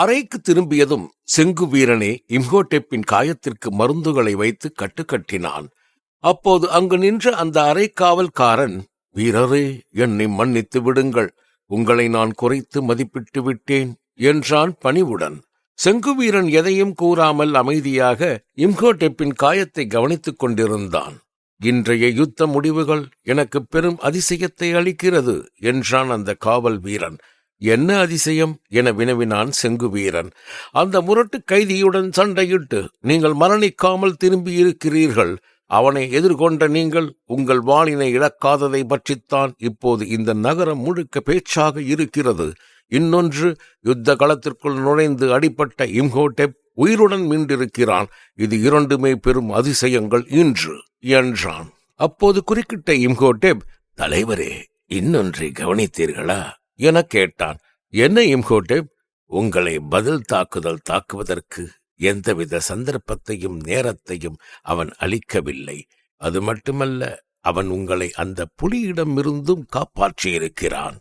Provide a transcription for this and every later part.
அறைக்கு திரும்பியதும் செங்கு வீரனே இம்ஹோட்டெப்பின் காயத்திற்கு மருந்துகளை வைத்து கட்டுக்கட்டினான். அப்போது அங்கு நின்ற அந்த அறைக்காவல்காரன் வீரரே என்னை மன்னித்து விடுங்கள். உங்களை நான் குறைத்து மதிப்பிட்டு விட்டேன் என்றான் பணிவுடன். செங்குவீரன் எதையும் கூறாமல் அமைதியாக இம்ஹோடெப்பின் காயத்தை கவனித்துக் கொண்டிருந்தான். இன்றைய யுத்த முடிவுகள் எனக்கு பெரும் அதிசயத்தை அளிக்கிறது என்றான் அந்த காவல் வீரன். என்ன அதிசயம் என வினவினான் செங்குவீரன் அந்த முரட்டு கைதியுடன் சண்டையிட்டு நீங்கள் மரணிக்காமல் திரும்பி இருக்கிறீர்கள். அவனை எதிர்கொண்ட நீங்கள் உங்கள் வாளினை இழக்காததை பற்றித்தான் இப்போது இந்த நகரம் முழுக்க பேச்சாக இருக்கிறது. இன்னொன்று யுத்த களத்திற்குள் நுழைந்து அடிபட்ட இம்ஹோட்டெப் உயிருடன் மீண்டிருக்கிறான் இது இரண்டுமே பெரும் அதிசயங்கள் இன்று என்றான். அப்போது குறுக்கிட்ட இம்ஹோட்டெப் தலைவரே இன்னொன்றை கவனித்தீர்களா? எனக் கேட்டான். என்ன இம்ஹோட்டெப் உங்களை பதில் தாக்குதல் தாக்குவதற்கு எந்தவித சந்தர்ப்பத்தையும் நேரத்தையும் அவன் அளிக்கவில்லை. அது மட்டுமல்ல அவன் உங்களை அந்த புலியிடமிருந்தும் காப்பாற்றியிருக்கிறான்.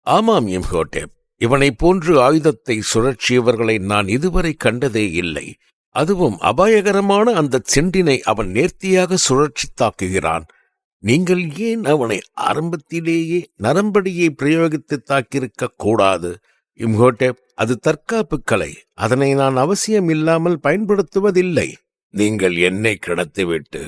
ஆமாம் இம்ஹோட்டெப் இவனைப் போன்று ஆயுதத்தை சுழற்சியவர்களை நான் இதுவரை கண்டதே இல்லை. அதுவும் அபாயகரமான அந்த செண்டினை அவன் நேர்த்தியாக சுழற்சி தாக்குகிறான். நீங்கள் ஏன் அவனை ஆரம்பத்திலேயே நரம்படியை பிரயோகித்து தாக்கியிருக்க கூடாது? இம்ஹோட்டேப் அது தற்காப்பு கலை. அதனை நான் அவசியம் இல்லாமல் பயன்படுத்துவதில்லை. நீங்கள் என்னை கடத்திவிட்டு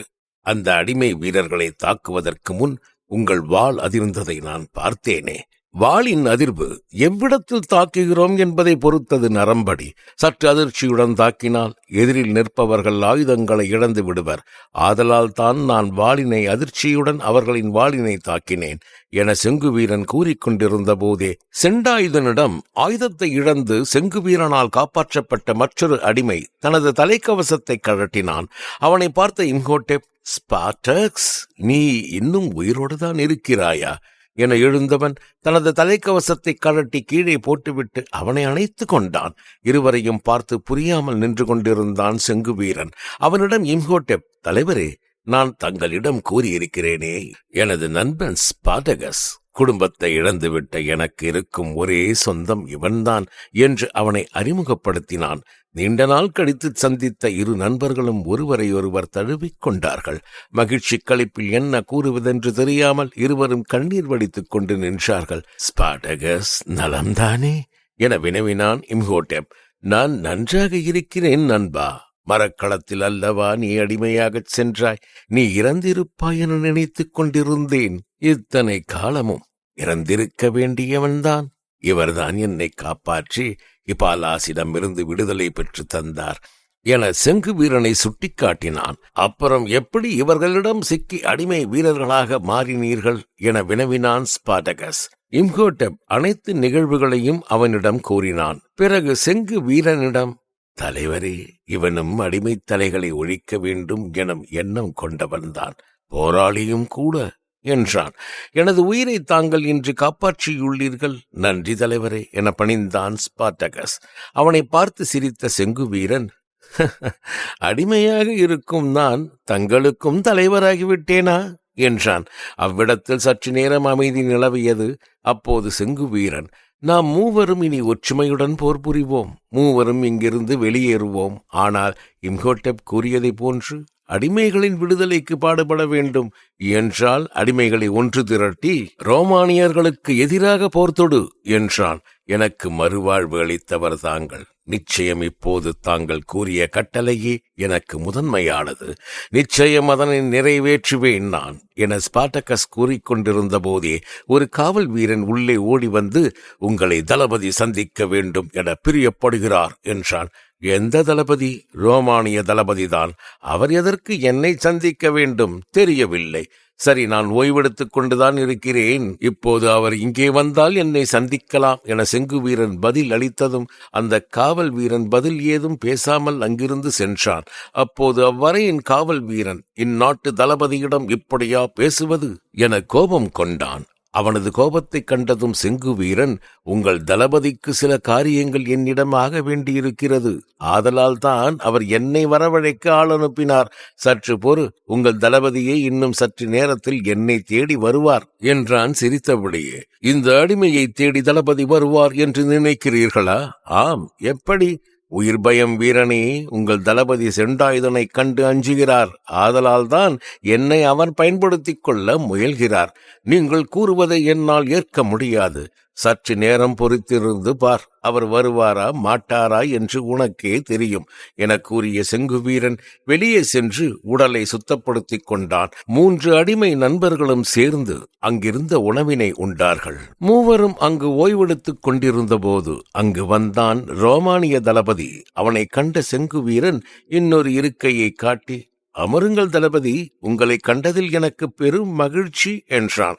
அந்த அடிமை வீரர்களை தாக்குவதற்கு முன் உங்கள் வாள் அதிர்ந்ததை நான் பார்த்தேனே. வாளின் அதிர்வு எவ்விடத்தில் தாக்குகிறோம் என்பதை பொறுத்தது நரம்படி. சற்று அதிர்ச்சியுடன் தாக்கினால் எதிரில் நிற்பவர்கள் ஆயுதங்களை இழந்து விடுவர். ஆதலால் தான் நான் வாளினை அதிர்ச்சியுடன் அவர்களின் வாளினை தாக்கினேன் என செங்குவீரன் கூறிக்கொண்டிருந்த போதே செண்டாயுதனிடம் ஆயுதத்தை இழந்து செங்குவீரனால் காப்பாற்றப்பட்ட மற்றொரு அடிமை தனது தலைக்கவசத்தை கழட்டினான். அவனை பார்த்த இம்கோட்டே ஸ்பாட்டக்ஸ் நீ இன்னும் உயிரோடுதான் இருக்கிறாயா? என எழுந்தவன் தனது தலைக்கவசத்தை கழட்டி கீழே போட்டுவிட்டு அவனை அணைத்து கொண்டான். இருவரையும் பார்த்து புரியாமல் நின்று கொண்டிருந்தான் செங்குவீரன் அவனிடம் இம்ஹோட்டெப் தலைவரே நான் தங்களிடம் கூறியிருக்கிறேனே. எனது நண்பன் ஸ்பாடகஸ் குடும்பத்தை இழந்துவிட்ட எனக்கு இருக்கும் ஒரே சொந்தம் இவன்தான் என்று அவனை அறிமுகப்படுத்தினான். நீண்ட நாள் கழித்து சந்தித்த இரு நண்பர்களும் ஒருவரையொருவர் தழுவிக் கொண்டார்கள். மகிழ்ச்சி கழிப்பில் என்ன கூறுவதென்று தெரியாமல் இருவரும் கண்ணீர் வடித்துக் கொண்டு நின்றார்கள். ஸ்பாடகஸ் நலம்தானே? என வினவினான் இம்ஹோட்டெப். நான் நன்றாக இருக்கிறேன் நண்பா. மரக்களத்தில் அல்லவா நீ அடிமையாகச் சென்றாய்? நீ இறந்திருப்பாய் என நினைத்துக் கொண்டிருந்தேன். இத்தனை காலமும் இறந்திருக்க வேண்டியவன்தான். இவர்தான் என்னை காப்பாற்றி இபாலாசிடமிருந்து விடுதலை பெற்று தந்தார் என செங்கு வீரனை சுட்டிக்காட்டினான். அப்புறம் எப்படி இவர்களிடம் சிக்கி அடிமை வீரர்களாக மாறினீர்கள் என வினவினான் ஸ்பாடகஸ். இம்ஹோட்டப் அனைத்து நிகழ்வுகளையும் அவனிடம் கூறினான். பிறகு செங்கு வீரனிடம் தலைவரே இவனும் அடிமைத் தலைகளை ஒழிக்க வேண்டும் எனும் எண்ணம் கொண்டவன்தான் போராளியும் கூட என்றான். எனது உயிரை தாங்கள் இன்று காப்பாற்றியுள்ளீர்கள். நன்றி தலைவரே என பணிந்தான் ஸ்பார்டகஸ். அவனை பார்த்து சிரித்த செங்கு வீரன். அடிமையாக இருக்கும் நான் தங்களுக்கும் தலைவராகிவிட்டேனா? என்றான். அவ்விடத்தில் சற்று நேரம் அமைதி நிலவியது. அப்போது செங்கு வீரன். நாம் மூவரும் இனி ஒற்றுமையுடன் போர் புரிவோம். மூவரும் இங்கிருந்து வெளியேறுவோம். ஆனால் இம்ஹோட்டப் கூறியதைப் போன்று அடிமைகளின் விடுதலைக்கு பாடுபட வேண்டும். என்றால் அடிமைகளை ஒன்று திரட்டி ரோமானியர்களுக்கு எதிராக போர்த்தொடு என்றான் எனக்கு மறுவாழ்வு அளித்தவர் தாங்கள். நிச்சயம் இப்போது தாங்கள் கூறிய கட்டளையே எனக்கு முதன்மையானது. நிச்சயம் அதனை நிறைவேற்றுவேன் நான் என ஸ்பாட்டகஸ் கூறிக்கொண்டிருந்த போதே ஒரு காவல் வீரன் உள்ளே ஓடி வந்து உங்களை தளபதி சந்திக்க வேண்டும் என பிரியப்படுகிறார் என்றான். எந்த தளபதி? ரோமானிய தளபதிதான். அவர் எதற்கு என்னை சந்திக்க வேண்டும்? தெரியவில்லை. சரி நான் ஓய்வெடுத்துக் கொண்டுதான் இருக்கிறேன். இப்போது அவர் இங்கே வந்தால் என்னை சந்திக்கலாம் என செங்கு வீரன் பதில் அளித்ததும் அந்த காவல் வீரன் பதில் ஏதும் பேசாமல் அங்கிருந்து சென்றான். அப்போது அவ்வரையின் காவல் வீரன் இந்நாட்டு தளபதியிடம் இப்படியா பேசுவது? என கோபம் கொண்டான். அவனது கோபத்தைக் கண்டதும் செங்கு வீரன் உங்கள் தளபதிக்கு சில காரியங்கள் என்னிடம் ஆக வேண்டியிருக்கிறது. ஆதலால் தான் அவர் என்னை வரவழைக்க ஆள் அனுப்பினார். சற்று பொறு உங்கள் தளபதியே இன்னும் சற்று நேரத்தில் என்னை தேடி வருவார் என்றான் சிரித்தபடியே. இந்த அடிமையை தேடி தளபதி வருவார் என்று நினைக்கிறீர்களா? ஆம் எப்படி? உயிர் பயம் வீரனே உங்கள் தளபதி செண்டாயுதனைக் கண்டு அஞ்சுகிறார். ஆதலால்தான் என்னை அவன் பயன்படுத்திக் கொள்ள முயல்கிறார். நீங்கள் கூறுவதை என்னால் ஏற்க முடியாது. சற்று நேரம் பொறுத்திருந்து பார் அவர் வருவாரா மாட்டாரா என்று உனக்கே தெரியும் என கூறிய செங்குவீரன் வெளியே சென்று உடலை சுத்தப்படுத்திக் கொண்டான். மூன்று அடிமை நண்பர்களும் சேர்ந்து அங்கிருந்த உணவினை உண்டார்கள். மூவரும் அங்கு ஓய்வெடுத்துக் கொண்டிருந்த போது அங்கு வந்தான் ரோமானிய தளபதி. அவனை கண்ட செங்குவீரன் இன்னொரு இருக்கையை காட்டி அமருங்கள் தளபதி உங்களை கண்டதில் எனக்கு பெரும் மகிழ்ச்சி என்றான்.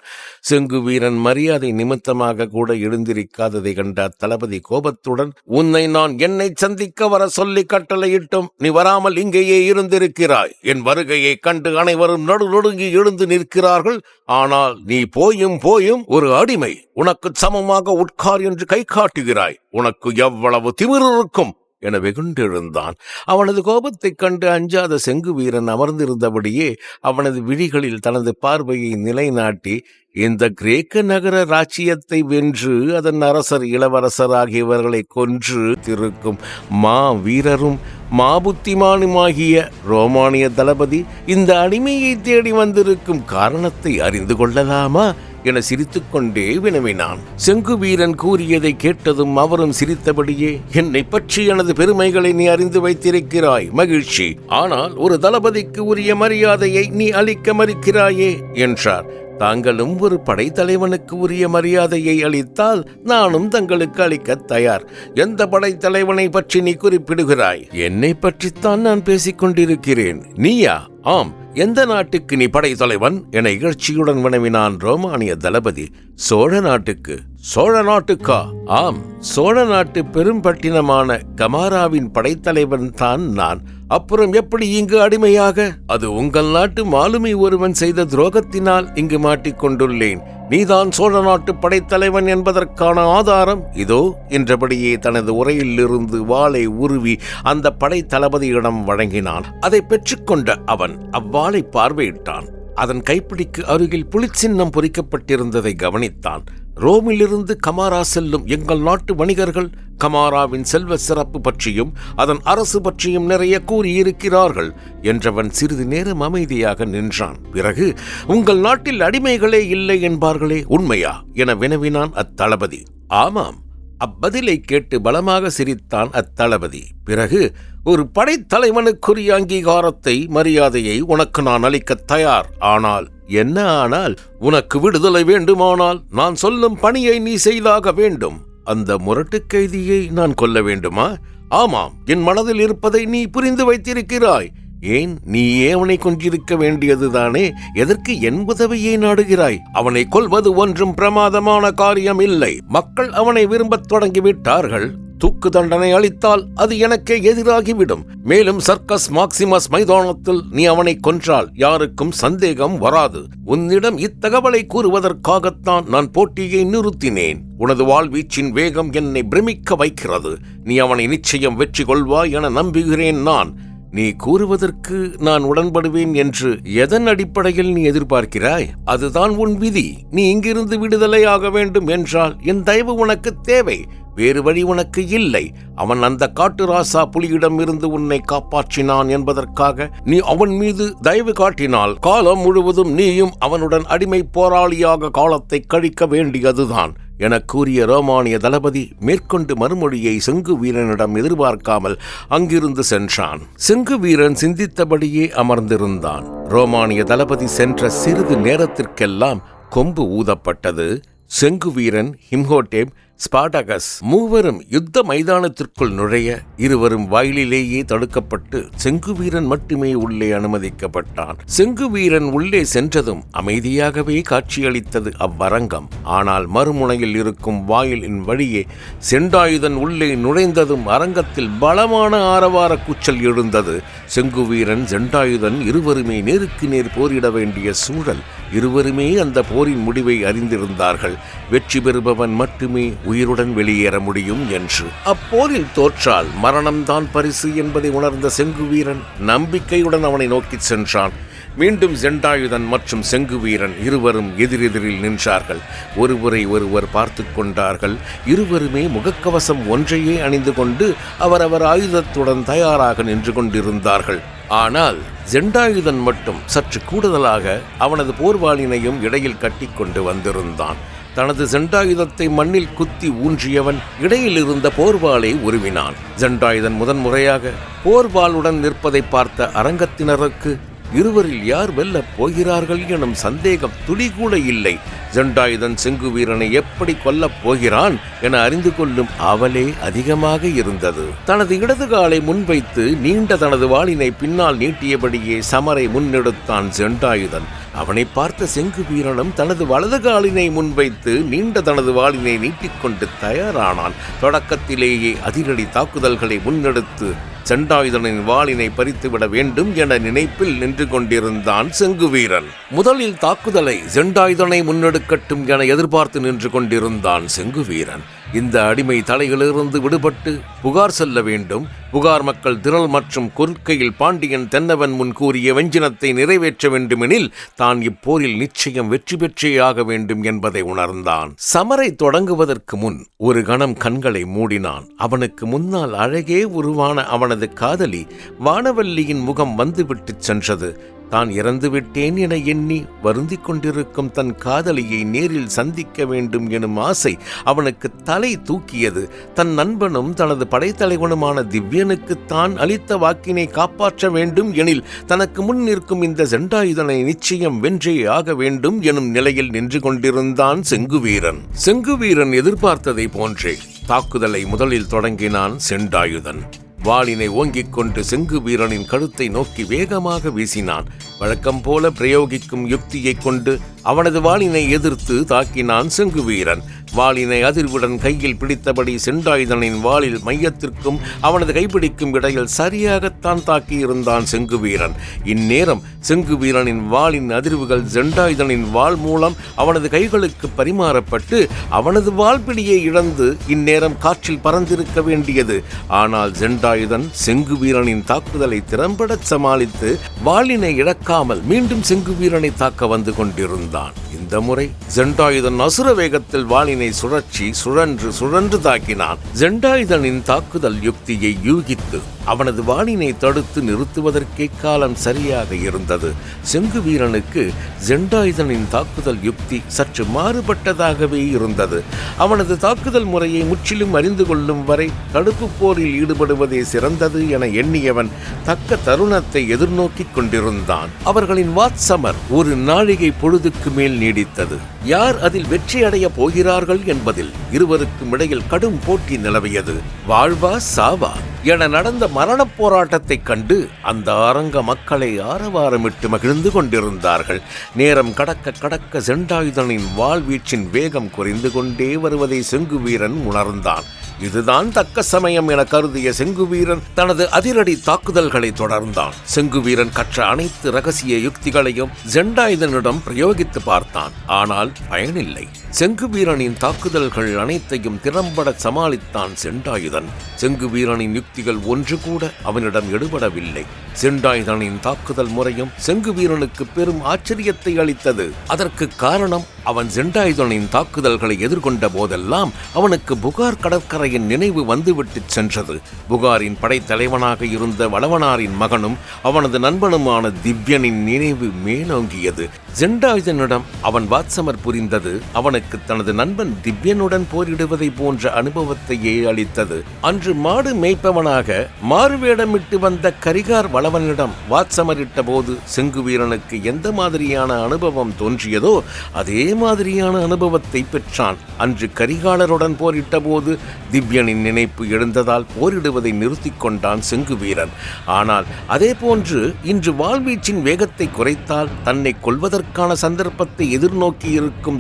செங்கு வீரன் மரியாதை நிமித்தமாக கூட எழுந்திருக்காததை கண்ட தளபதி கோபத்துடன். உன்னை நான் என்னை சந்திக்க வர சொல்லி கட்டளையிட்டும் நீ வராமல் இங்கேயே இருந்திருக்கிறாய். என் வருகையை கண்டு அனைவரும் நடுநொடுங்கி எழுந்து நிற்கிறார்கள். ஆனால் நீ போயும் போயும் ஒரு அடிமை. உனக்கு சமமாக உட்கார் என்று கை காட்டுகிறாய். உனக்கு எவ்வளவு திமிர் இருக்கும்? என வெகுண்டெழுந்தான். அவனது கோபத்தைக் கண்டு அஞ்சாத செங்கு வீரன் அமர்ந்திருந்தபடியே அவனது விழிகளில் தனது பார்வையை நிலைநாட்டி இந்த கிரேக்க நகர ராச்சியத்தை வென்று அதன் அரசர் இளவரசர் ஆகியவர்களை கொன்று திருக்கும் மா வீரரும் மாபுத்திமானுமாகிய ரோமானிய தளபதி இந்த அடிமையை தேடி வந்திருக்கும் காரணத்தை அறிந்து கொள்ளலாமா என சிரித்துக்கொண்டே வினவினான். செங்கு வீரன் கூறியதை கேட்டதும் அவரும் சிரித்தபடியே என்னை பற்றி எனது பெருமைகளை நீ அறிந்து வைத்திருக்கிறாய் மகிழ்ச்சி. ஆனால் ஒரு தளபதிக்கு உரிய மரியாதையை நீ அளிக்க மறுக்கிறாயே என்றார். தாங்களும் ஒரு படைத்தலைவனுக்கு உரிய மரியாதையை அளித்தால் நானும் தங்களுக்கு அளிக்க தயார். எந்த படைத்தலைவனை பற்றி நீ குறிப்பிடுகிறாய்? என்னை பற்றித்தான் நான் பேசிக் கொண்டிருக்கிறேன் நீயா? ஆம் எந்த நாட்டுக்கு நீ படைத்தலைவன் என இகழ்ச்சியுடன் வினவினான் ரோமானிய தளபதி. சோழ நாட்டுக்கு சோழ நாட்டுக்கா? ஆம் சோழ நாட்டு பெரும்பட்டினமான கமாராவின் படைத்தலைவன் தான் நான். அப்புறம் எப்படி இங்கு அடிமையாக? அது உங்கள் நாட்டு மாலுமி ஒருவன் செய்த துரோகத்தினால் இங்கு மாட்டிக்கொண்டுள்ளேன் நீதான் சோழ நாட்டு படைத்தலைவன் என்பதற்கான ஆதாரம். இதோ என்றபடியே தனது உரையிலிருந்து வாளை உருவி அந்த படைத்தளபதியிடம் வழங்கினான். அதை பெற்றுக்கொண்ட அவன் அவ்வாளை பார்வையிட்டான். அதன் கைப்பிடிக்கு அருகில் புலிச்சின்னம் பொறிக்கப்பட்டிருந்ததை கவனித்தான். ரோமிலிருந்து கமாரா செல்லும் எங்கள் நாட்டு வணிகர்கள் கமாராவின் செல்வ சிறப்பு பற்றியும் அதன் அரசு பற்றியும் நிறைய கூறியிருக்கிறார்கள் என்றவன் சிறிது நேரம் அமைதியாக நின்றான். பிறகு உங்கள் நாட்டில் அடிமைகளே இல்லை என்பார்களே உண்மையா? என வினவினான் அத்தளபதி. ஆமாம் அப்பதிலை கேட்டு பலமாக சிரித்தான் அத்தளபதி. பிறகு ஒரு படைத்தலைவனுக்குரிய அங்கீகாரத்தை மரியாதையை உனக்கு நான் அளிக்கத் தயார். ஆனால் என்ன ஆனால் உனக்கு விடுதலை வேண்டுமானால் நான் சொல்லும் பணியை நீ செய்தாக வேண்டும். அந்த முரட்டுக் கைதியை நான் கொல்ல வேண்டுமா? ஆமாம் என் மனதில் இருப்பதை நீ புரிந்து வைத்திருக்கிறாய். ஏன் நீயே அவனை கொன்றிருக்க வேண்டியதுதானே? எதற்கு என் உதவியை நாடுகிறாய்? அவனை கொல்வது ஒன்றும் பிரமாதமான காரியம் இல்லை மக்கள் அவனை விரும்பத் தொடங்கிவிட்டார்கள். தூக்கு தண்டனை அளித்தால் அது எனக்கே எதிராகிவிடும். மேலும் சர்க்கஸ் மாக்சிமஸ் மைதானத்தில் நீ அவனை கொன்றால் யாருக்கும் சந்தேகம் வராது. உன்னிடம் இத்தகவலை கூறுவதற்காகத்தான் நான் போட்டியை நிறுத்தினேன். உனது வாழ்வீச்சின் வேகம் என்னை பிரமிக்க வைக்கிறது. நீ அவனை நிச்சயம் வெற்றி கொள்வாய் என நம்புகிறேன் நான். நீ கூறுவதற்கு நான் உடன்படுவேன் என்று எதன் அடிப்படையில் நீ எதிர்பார்க்கிறாய்? அதுதான் உன் விதி. நீ இங்கிருந்து விடுதலை ஆக வேண்டும் என்றால் என் தயவு உனக்கு தேவை. வேறு வழி உனக்கு இல்லை. அவன் அந்த காட்டு ராசா புலியிடம் இருந்து உன்னை காப்பாற்றினான் என்பதற்காக நீ அவன் மீது தயவு காட்டினால் காலம் முழுவதும் நீயும் அவனுடன் அடிமை போராளியாக காலத்தை கழிக்க வேண்டியதுதான். எனக் கூறிய ரோமானிய தளபதி மேற்கொண்டு மறுமொழியை செங்கு வீரனிடம் எதிர்பார்க்காமல் அங்கிருந்து சென்றான். செங்கு வீரன் சிந்தித்தபடியே அமர்ந்திருந்தான். ரோமானிய தளபதி சென்ற சிறிது நேரத்திற்கெல்லாம் கொம்பு ஊதப்பட்டது. செங்கு வீரன் ஹிம்ஹோட்டேப் ஸ்பாடகஸ் மூவரும் யுத்த மைதானத்திற்குள் நுழைய இருவரும் வாயிலிலேயே தடுக்கப்பட்டு செங்குவீரன் மட்டுமே உள்ளே அனுமதிக்கப்பட்டான். செங்குவீரன் உள்ளே சென்றதும் அமைதியாகவே காட்சியளித்தது அவ்வரங்கம். ஆனால் மறுமுனையில் இருக்கும் வாயிலின் வழியே செண்டாயுதன் உள்ளே நுழைந்ததும் அரங்கத்தில் பலமான ஆரவார கூச்சல் எழுந்தது. செங்குவீரன் செண்டாயுதன் இருவருமே நேருக்கு நேர் போரிட வேண்டிய சூழல் இருவருமே அந்த போரின் முடிவை அறிந்திருந்தார்கள். வெற்றி பெறுபவன் மட்டுமே உயிருடன் வெளியேற முடியும் என்று. அப்போரில் தோற்றால் மரணம்தான் பரிசு என்பதை உணர்ந்த செங்குவீரன் நம்பிக்கையுடன் அவனை நோக்கிச் சென்றான். மீண்டும் செண்டாயுதன் மற்றும் செங்குவீரன் இருவரும் எதிரெதிரில் நின்றார்கள். ஒருவரை ஒருவர் பார்த்து கொண்டார்கள். இருவருமே முகக்கவசம் ஒன்றையே அணிந்து கொண்டு அவரவர் ஆயுதத்துடன் தயாராக நின்று கொண்டிருந்தார்கள். ஆனால் ஜெண்டாயுதன் மட்டும் சற்று கூடுதலாக அவனது போர்வாளினையும் இடையில் கட்டி கொண்டு வந்திருந்தான். தனது ஜெண்டாயுதத்தை மண்ணில் குத்தி ஊன்றியவன் இடையில் இருந்த போர்வாளை உருவினான். ஜெண்டாயுதன் முதன்முறையாக போர்வாளுடன் நிற்பதை பார்த்த அரங்கத்தினருக்கு இருவரில் யார் வெல்லப் போகிறார்கள் எனும் சந்தேகம் துளிகூட இல்லை. ஜெண்டாயுதன் செங்கு வீரனை எப்படி கொல்லப் போகிறான் என அறிந்து கொள்ளும் அவலே அதிகமாக இருந்தது. தனது இடது காலை முன்வைத்து நீண்ட தனது வாளினை பின்னால் நீட்டியபடியே சமரை முன்னெடுத்தான் ஜெண்டாயுதன். அவனை பார்த்த செங்கு வீரனும் தனது வலது காலினை முன்வைத்து நீண்ட தனது வாளினை நீட்டிக்கொண்டு தயாரானான். தொடக்கத்திலேயே அதிரடி தாக்குதல்களை முன்னெடுத்து செண்டாயுதனின் வாளினை பறித்துவிட வேண்டும் என நினைப்பில் நின்று கொண்டிருந்தான் செங்குவீரன் முதலில் தாக்குதலை செண்டாயுதனை முன்னெடுக்கட்டும் என எதிர்பார்த்து நின்று கொண்டிருந்தான் செங்குவீரன் இந்த அடிமை தலையிலிருந்து விடுபட்டு புகார் செல்ல வேண்டும். புகார் மக்கள் திரள் மற்றும் கொற்கையில் பாண்டியன் தென்னவன் முன் கூறிய வெஞ்சினத்தை நிறைவேற்ற வேண்டுமெனில் தான் இப்போரில் நிச்சயம் வெற்றி பெற்றே ஆக வேண்டும் என்பதை உணர்ந்தான். சமரை தொடங்குவதற்கு முன் ஒரு கணம் கண்களை மூடினான். அவனுக்கு முன்னால் அழகே உருவான அவனது காதலி வானவல்லியின் முகம் வந்துவிட்டு சென்றது. தான் இறந்துவிட்டேன் என எண்ணி வருந்திக் கொண்டிருக்கும் தன் காதலியை நேரில் சந்திக்க வேண்டும் எனும் ஆசை அவனுக்கு தலை தூக்கியது. தன் நண்பனும் தனது படைத்தலைவனுமான திவ்யனுக்கு தான் அளித்த வாக்கினை காப்பாற்ற வேண்டும் எனில் தனக்கு முன் நிற்கும் இந்த செண்டாயுதனை நிச்சயம் வென்றே ஆக வேண்டும் எனும் நிலையில் நின்று கொண்டிருந்தான் செங்குவீரன். செங்குவீரன் எதிர்பார்த்ததை போன்றே தாக்குதலை முதலில் தொடங்கினான் செண்டாயுதன். வாளினை ஓங்கிக் கொண்டு செங்கு வீரனின் கழுத்தை நோக்கி வேகமாக வீசினான். வழக்கம் போல பிரயோகிக்கும் யுக்தியைக் கொண்டு அவனது வாளினை எதிர்த்து தாக்கினான் செங்கு வீரன். வாளினை அதிர்வுடன் கையில் பிடித்தபடி செண்டாயுதனின் வாளில் மையத்திற்கும் அவனது கைப்பிடிக்கும் இடையில் சரியாகத்தான் தாக்கியிருந்தான் செங்கு வீரன். இந்நேரம் செங்கு வீரனின் வாளின் அதிர்வுகள் செண்டாயுதனின் வாள் மூலம் அவனது கைகளுக்கு பரிமாறப்பட்டு அவனது வாள்பிடியை இழந்து இந்நேரம் காற்றில் பறந்திருக்க வேண்டியது. ஆனால் செண்டாயுதன் செங்கு வீரனின் தாக்குதலை திறம்படச் சமாளித்து வாளினை இழக்காமல் மீண்டும் செங்கு வீரனை தாக்க வந்து கொண்டிருந்தான். தான். இந்த முறை ஜெண்டாயுதன் அசுர வேகத்தில் வாளினை சுழற்சி சுழன்று சுழன்று தாக்கினான். ஜெண்டாயுதனின் தாக்குதல் யுக்தியை யூகித்து அவனது வாணினை தடுத்து நிறுத்துவதற்கே காலம் சரியாக இருந்தது. செங்கு வீரனுக்கு ஜெண்டாயுதனின் தாக்குதல் யுக்தி சற்று மாறுபட்டதாகவே இருந்தது. அவனது தாக்குதல் முறையை முற்றிலும் அறிந்து கொள்ளும் வரை தடுப்பு போரில் ஈடுபடுவதே சிறந்தது என எண்ணியவன் தக்க தருணத்தை எதிர்நோக்கிக் கொண்டிருந்தான். அவர்களின் வாட்சமர் ஒரு நாழிகை பொழுதுக்கு மேல் நீடித்தது. யார் அதில் வெற்றியடைய போகிறார்கள் என்பதில் இருவருக்கும் இடையில் கடும் போட்டி நிலவியது. வாழ்வா சாவா? என நடந்த மரணப் போராட்டத்தைக் கண்டு அந்த அரங்க மக்களை ஆரவாரமிட்டு மகிழ்ந்து கொண்டிருந்தார்கள். நேரம் கடக்க கடக்க செண்டாயுதனின் வாழ்வீச்சின் வேகம் குறைந்து கொண்டே வருவதை செங்கு வீரன் உணர்ந்தான். இதுதான் தக்க சமயம் என கருதிய செங்குவீரன் தனது அதிரடி தாக்குதல்களை தொடர்ந்தான். செங்குவீரன் கற்ற அனைத்து ரகசிய யுக்திகளையும் செண்டாயுதனிடம் பிரயோகித்து பார்த்தான். ஆனால் பயனில்லை. செங்கு வீரனின் தாக்குதல்கள் அனைத்தையும் திறம்பட சமாளித்தான் செண்டாயுதன். செங்கு வீரனின் யுக்திகள் ஒன்று கூட அவனிடம் எடுபடவில்லை. செண்டாயுதனின் தாக்குதல் முறையும் செங்கு வீரனுக்கு பெரும் ஆச்சரியத்தை அளித்தது. அதற்கு காரணம் அவன் செண்டாயுதனின் தாக்குதல்களை எதிர்கொண்ட போதெல்லாம் அவனுக்கு புகார் கடற்கரையின் நினைவு வந்துவிட்டு சென்றது. புகாரின் படைத்தலைவனாக இருந்த வளவனாரின் மகனும் அவனது நண்பனுமான திவ்யனின் நினைவு மேலோங்கியது. செண்டாயுதனிடம் அவன் வாத்சமர் புரிந்தது அவனுக்கு தனது நண்பன் திவ்யனுடன் போரிடுவதை போன்ற அனுபவத்தையே அளித்தது. அன்று மாடு மேய்ப்பவனாக மாறுவேடமிட்டு வந்த கரிகார் வளவனிடம் வாட்சமரிட்ட போது செங்குவீரனுக்கு எந்த மாதிரியான அனுபவம் தோன்றியதோ அதே மாதிரியான அனுபவத்தை பெற்றான். அன்று கரிகாலருடன் போரிட்ட போது திவ்யனின் நினைப்பு எழுந்ததால் போரிடுவதை நிறுத்திக் கொண்டான் செங்குவீரன் ஆனால் அதே போன்று இன்று வாழ்வீச்சின் வேகத்தை குறைத்தால் தன்னை கொல்வதற்கான சந்தர்ப்பத்தை எதிர்நோக்கி இருக்கும்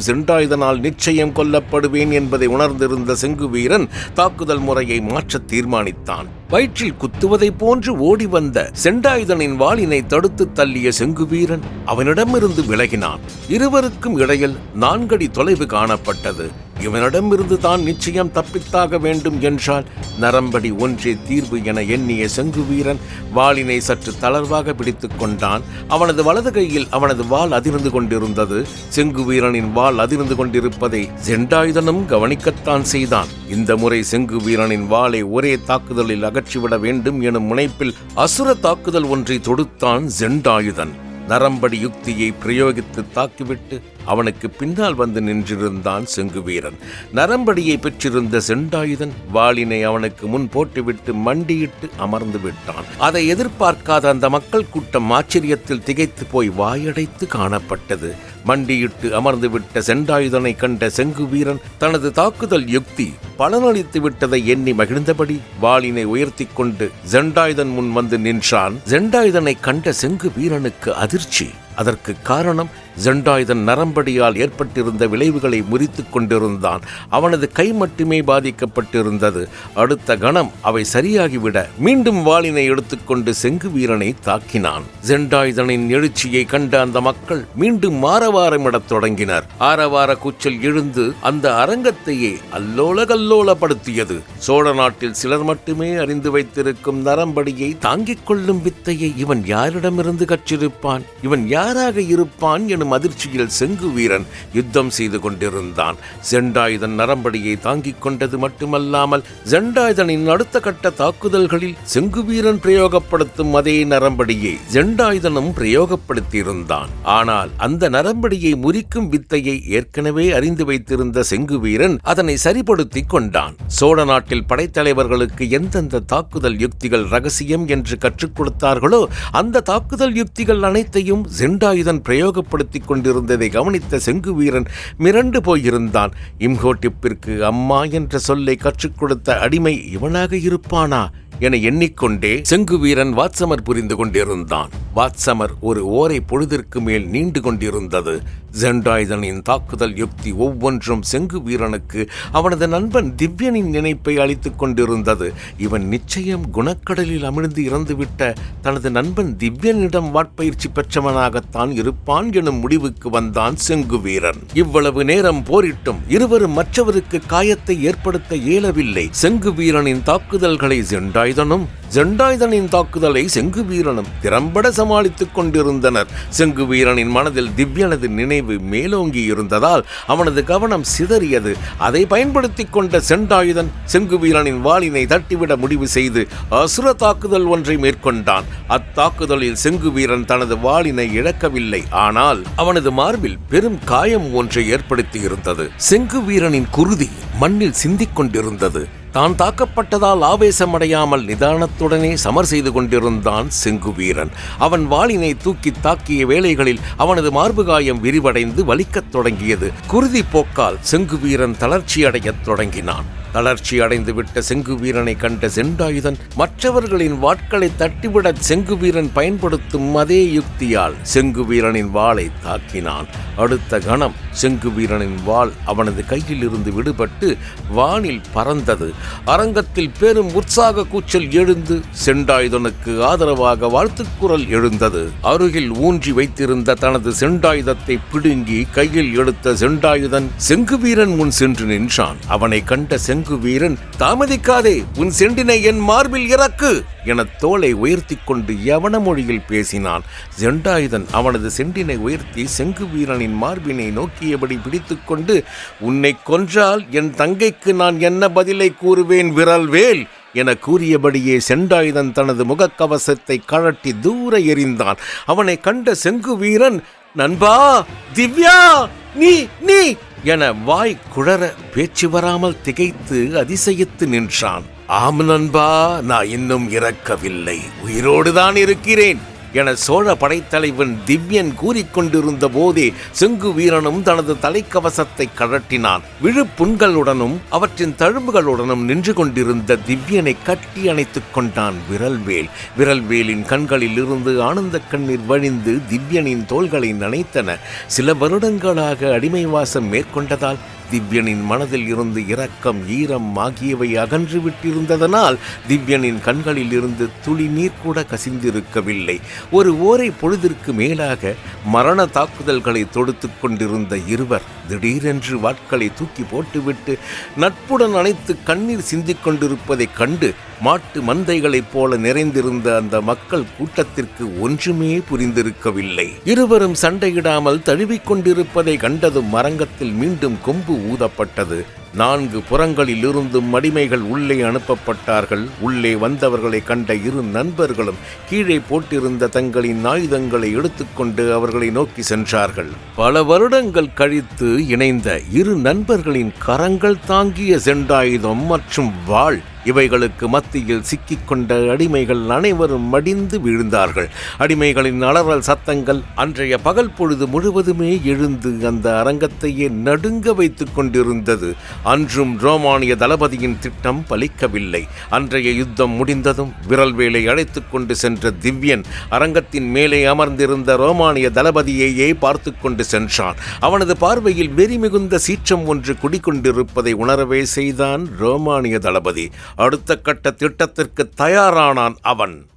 தாக்கினால் நிச்சயம் கொல்லப்படுவேன் என்பதை உணர்ந்திருந்த செங்குவீரன் தாக்குதல் முறையை மாற்ற தீர்மானித்தான். வயிற்றில் குத்துவதைப் போன்று ஓடி வந்த செண்டாயுதனின் வாளினை தடுத்து தள்ளிய செங்குவீரன் அவனிடமிருந்து விலகினான். இருவருக்கும் இடையில் நான்கடி தொலைவு காணப்பட்டது. இவனிடமிருந்து தான் நிச்சயம் தப்பித்தாக வேண்டும் என்றால் நரம்படி ஒன்றே தீர்வு என எண்ணிய செங்குவீரன் வாளினை சற்று தளர்வாக பிடித்துக் கொண்டான். அவனது வலது கையில் அவனது வாள் அதிர்ந்து கொண்டிருந்தது. செங்குவீரனின் வாள் அதிர்ந்து கொண்டிருப்பதை செண்டாயுதனும் கவனிக்கத்தான் செய்தான். இந்த முறை செங்குவீரனின் வாளை ஒரே தாக்குதலில் அகற்றிவிட வேண்டும் எனும் முனைப்பில் அசுர தாக்குதல் ஒன்றை தொடுத்தான் செண்டாயுதன் நரம்படி யுக்தியை பிரயோகித்து தாக்கிவிட்டு அவனுக்கு பின்னால் வந்து நின்றிருந்தான் செங்குவீரன். நரம்படியை பெற்றிருந்த செண்டாயுதன் வாளினை அவனுக்கு முன் போட்டுவிட்டு மண்டியிட்டு அமர்ந்து விட்டான். அதை எதிர்பார்க்காத அந்த மக்கள் கூட்டம் ஆச்சரியத்தில் திகைத்து போய் வாயடைத்து காணப்பட்டது. மண்டியிட்டு அமர்ந்து விட்ட செண்டாயுதனை கண்ட செங்கு வீரன் தனது தாக்குதல் யுக்தி பலனளித்து விட்டதை எண்ணி மகிழ்ந்தபடி வாளினை உயர்த்தி கொண்டு செண்டாயுதன் முன் வந்து நின்றான். செண்டாயுதனை கண்ட செங்கு வீரனுக்கு அதிர்ச்சி. அதற்கு காரணம் ஜெண்டாயுதன் நரம்படியால் ஏற்பட்டிருந்த விளைவுகளை முறித்து கொண்டிருந்தான். அவனது கை மட்டுமே பாதிக்கப்பட்டிருந்தது. அடுத்த கணம் அவை சரியாகிவிட மீண்டும் வாளினை எடுத்துக்கொண்டு செங்கு வீரனை தாக்கினான். ஜெண்டாயுதனின் எழுச்சியை கண்ட அந்த மக்கள் மீண்டும் ஆரவாரமிடத் தொடங்கினர். ஆரவார கூச்சல் எழுந்து அந்த அரங்கத்தையே அல்லோல கல்லோலப்படுத்தியது சோழ நாட்டில் சிலர் மட்டுமே அறிந்து வைத்திருக்கும் நரம்படியை தாங்கிக் கொள்ளும் வித்தையை இவன் யாரிடமிருந்து கற்றிருப்பான்? இவன் யாராக இருப்பான் எனும் அதிர்ச்சியில் செங்கு வீரன் யுத்தம் செய்து கொண்டிருந்தான். செண்டாயுதன் நரம்படியை தாங்கிக் கொண்டது மட்டுமல்லாமல் ஜெண்டாயுதனின் அடுத்த கட்ட தாக்குதல்களில் செங்கு வீரன் பிரயோகப்படுத்தும் அதே நரம்படியை ஜெண்டாயுதனும் பிரயோகப்படுத்தியிருந்தான். ஆனால் அந்த நரம்படியை முறிக்கும் வித்தையை ஏற்கனவே அறிந்து வைத்திருந்த செங்கு வீரன் அதனை சரிப்படுத்திக் கொண்டான். சோழ நாட்டில் படைத்தலைவர்களுக்கு எந்தெந்த தாக்குதல் யுக்திகள் ரகசியம் என்று கற்றுக் கொடுத்தார்களோ அந்த தாக்குதல் யுக்திகள் அனைத்தையும் ஜெண்டாயுதன் பிரயோகப்படுத்திக் கொண்டிருந்ததை கவனித்த செங்கு வீரன் மிரண்டு போயிருந்தான். இம்ஹோட்டிப்பிற்கு அம்மா என்ற சொல்லை கற்றுக் கொடுத்த அடிமை இவனாக இருப்பானா? என எண்ணிக்கொண்டே செங்கு வீரன் வாட்சமர் புரிந்து கொண்டிருந்தான். வாட்சமர் ஒரு ஓரை பொழுதிற்கு மேல் நீண்டு கொண்டிருந்தது. ஜெண்டாயுதனின் தாக்குதல் யுக்தி ஒவ்வொன்றும் செங்கு வீரனுக்கு அவனது நண்பன் திவ்யனின் நினைப்பை அளித்துக் கொண்டிருந்தது. இவன் நிச்சயம் குணக்கடலில் அமிழ்ந்து இறந்துவிட்ட தனது நண்பன் திவ்யனிடம் வாட்பயிற்சி பெற்றவனாகத்தான் இருப்பான் எனும் முடிவுக்கு வந்தான் செங்கு வீரன். இவ்வளவு நேரம் போரிட்டும் இருவரும் மற்றவருக்கு காயத்தை ஏற்படுத்த இயலவில்லை. செங்கு வீரனின் தாக்குதல்களை ஆயுதனும் ஜெண்டாயுதனின் தாக்குதலை செங்கு வீரனும் திறம்பட சமாளித்துக் கொண்டிருந்தனர். செங்கு வீரனின் மனதில் திவ்யனது நினைவு மேலோங்கி இருந்ததால் அவனது கவனம் சிதறியது. அதை பயன்படுத்தி கொண்ட செண்டாயுதன் செங்கு வீரனின் வாளினை தட்டிவிட முடிவு செய்து அசுர தாக்குதல் ஒன்றை மேற்கொண்டான். அத்தாக்குதலில் செங்கு வீரன் தனது வாளினை இழக்கவில்லை. ஆனால் அவனது மார்பில் பெரும் காயம் ஒன்றை ஏற்படுத்தி இருந்தது செங்கு வீரனின் குருதி மண்ணில் சிந்திக் கொண்டிருந்தது. தான் தாக்கப்பட்டதால் ஆவேசமடையாமல் நிதானத்துடனே சமர் செய்து கொண்டிருந்தான் செங்கு வீரன். அவன் வாளினை தூக்கி தாக்கிய வேளைகளில் அவனது மார்பு காயம் விரிவடைந்து வலிக்கத் தொடங்கியது. குருதி போக்கால் செங்கு வீரன் தளர்ச்சியடையத் தொடங்கினான். தளர்ச்சி அடைந்துவிட்ட செங்குவீரனை செங்கு வீரனை கண்ட செண்டாயுதன் மற்றவர்களின் வாட்களை தட்டிவிட செங்கு வீரன் பயன்படுத்தும் அதே யுக்தியால் செங்கு வீரனின் வாளை தாக்கினான். அடுத்த கணம் செங்கு வீரனின் வாள் அவனது கையில் இருந்து விடுபட்டு வானில் பறந்தது. அரங்கத்தில் பெரும் உற்சாக கூச்சல் எழுந்து செண்டாயுதனுக்கு ஆதரவாக வாழ்த்துக்குரல் எழுந்தது. அருகில் ஊன்றி வைத்திருந்த தனது செண்டாயுதத்தை பிடுங்கி கையில் எடுத்த செண்டாயுதன் செங்கு வீரன் முன் சென்று நின்றான். அவனை கண்ட செங்கு செங்கு வீரன் தாமதிக்காதே உன் செண்டினை என் மார்பில் இறக்கு என தோலை உயர்த்திக் கொண்டு யவன மொழியில் பேசினான். ஜெண்டாயுதன் அவனது செண்டினை உயர்த்தி செங்கு வீரனின் மார்பினை நோக்கியபடி பிடித்துக்கொண்டு உன்னை கொன்றால் என் தங்கைக்கு நான் என்ன பதிலை கூறுவேன் விரல்வேல்? என கூறியபடியே செண்டாயுதன் தனது முகக்கவசத்தை கழட்டி தூர எறிந்தான். அவனை கண்ட செங்கு வீரன் நண்பா திவ்யா நீ நீ என வாய் குழற பேச்சு வராமல் திகைத்து அதிசயித்து நின்றான். ஆம் நண்பா நான் இன்னும் இறக்கவில்லை. உயிரோடுதான் இருக்கிறேன். என சோழ படைத்தலைவன் திவ்யன் கூறிக்கொண்டிருந்த போதே செங்கு வீரனும் தனது தலைக்கவசத்தை கழட்டினான். விழுப்புண்களுடனும் அவற்றின் தழும்புகளுடனும் நின்று கொண்டிருந்த திவ்யனை கட்டி அணைத்துக் கொண்டான் விரல்வேல். விரல்வேலின் கண்களில் இருந்து ஆனந்த கண்ணீர் வழிந்து திவ்யனின் தோள்களை நனைத்தன. சில வருடங்களாக அடிமைவாசம் மேற்கொண்டதால் திவ்யனின் மனதில் இருந்து இரக்கம் ஈரம் ஆகியவை அகன்று விட்டிருந்ததனால் திவ்யனின் கண்களில் இருந்து துளி நீர் கூட கசிந்திருக்கவில்லை. ஒரு ஓரை பொழுதிற்கு மேலாக மரண தாக்குதல்களை தொடுத்து கொண்டிருந்த இருவர் திடீரென்று வாட்களை தூக்கி போட்டுவிட்டு நட்புடன் அனைத்து கண்ணீர் சிந்திக் கொண்டிருப்பதைக் கண்டு மாட்டு மந்தைகளைப் போல நிறைந்திருந்த அந்த மக்கள் கூட்டத்திற்கு ஒன்றுமே புரிந்திருக்கவில்லை. இருவரும் சண்டையிடாமல் தழுவிக் கொண்டிருப்பதை கண்டதும் மரங்கத்தில் மீண்டும் கொம்பு ஊதப்பட்டது. நான்கு புறங்களில் இருந்தும் உள்ளே அனுப்பப்பட்டார்கள். உள்ளே வந்தவர்களை கண்ட இரு நண்பர்களும் கீழே போட்டிருந்த தங்களின் ஆயுதங்களை எடுத்துக்கொண்டு அவர்களை நோக்கி சென்றார்கள். பல வருடங்கள் கழித்து இணைந்த இரு நண்பர்களின் கரங்கள் தாங்கிய செண்டாயுதம் மற்றும் வாள் இவைகளுக்கு மத்தியில் சிக்கிக்கொண்ட அடிமைகள் அனைவரும் மடிந்து விழுந்தார்கள். அடிமைகளின் அலறல் சத்தங்கள் அன்றைய பகல் பொழுது முழுவதுமே எழுந்து அந்த அரங்கத்தையே நடுங்க வைத்துக் கொண்டிருந்தது. அன்றும் ரோமானிய தளபதியின் திட்டம் பலிக்கவில்லை. அன்றைய யுத்தம் முடிந்ததும் விரல்வேலை அழைத்துக் கொண்டு சென்ற திவ்யன் அரங்கத்தின் மேலே அமர்ந்திருந்த ரோமானிய தளபதியையே பார்த்து கொண்டு சென்றான். அவனது பார்வையில் வெறி மிகுந்த சீற்றம் ஒன்று குடிக்கொண்டிருப்பதை உணரவே செய்தான் ரோமானிய தளபதி. அடுத்த கட்ட திட்டத்திற்கு தயாரானான் அவன்.